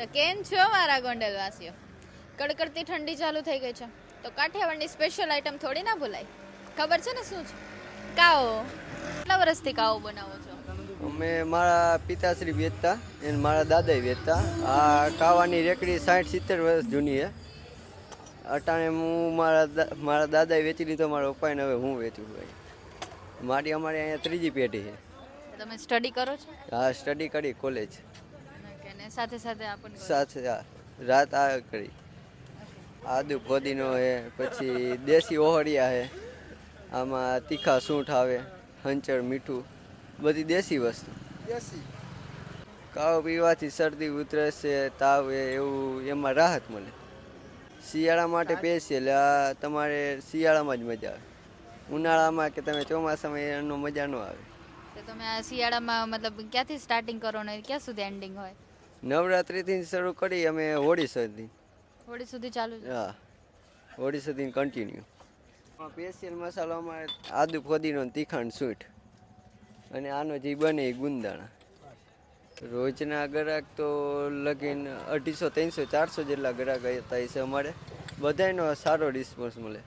તો કેમ છો મારા ગોંડલવાસીઓ? કડકડતી ઠંડી ચાલુ થઈ ગઈ છે. તો કાઠિયાવાડની સ્પેશિયલ આઈટમ થોડી ના ભૂલાય. ખબર છે ને શું છે? કાઓ કેટલા વર્ષથી કાઓ બનાવો છો? અમે મારા પિતાશ્રી વેચતા અને મારા દાદાએ વેચતા. આ કાવાની રેકડી સાઠ સિત્તેર વર્ષ જૂની છે. અટાણે હું મારા મારા દાદાએ વેચી લીધો મારા પપ્પાને હવે હું વેચું ભાઈ મારી અમારી અહીંયા ત્રીજી પેઢી છે. તમે સ્ટડી કરો છો? હા સ્ટડી કરી કોલેજ સાથે સાથે આપણને સાથે રાત આ કરી. આદુ ફોદીનો છે પછી દેશી ઓહળિયા છે આમાં તીખા સૂંઠ આવે હંચળ મીઠું બધી દેશી વસ્તુ. દેશી. કાવ પીવાથી શરદી ઉધરસ છે તાવ એવું એમાં રાહત મળે. શિયાળા માટે સ્પેશિયલ આ તમારે શિયાળામાં જ મજા આવે. ઉનાળામાં કે તમે ચોમાસામાં એનો મજા ન આવે. તો તમે આ શિયાળામાં મતલબ ક્યાંથી સ્ટાર્ટિંગ કરો ને ક્યાં સુધી એન્ડિંગ હોય? નવરાત્રિથી શરૂ કરી અમે હોળી સુધી. હોળી સુધી ચાલુ હા. હોળી સુધી કન્ટિન્યુ સ્પેશિયલ મસાલો અમારે આદુ ફોદીનો તીખાણ સૂટ અને આનો જે બને એ ગુંદાણા. રોજના ગ્રાહક તો લગીન અઢીસો ત્રણસો ચારસો જેટલા ગ્રાહક હતા છે અમારે. બધાયનો સારો રિસ્પોન્સ મળે.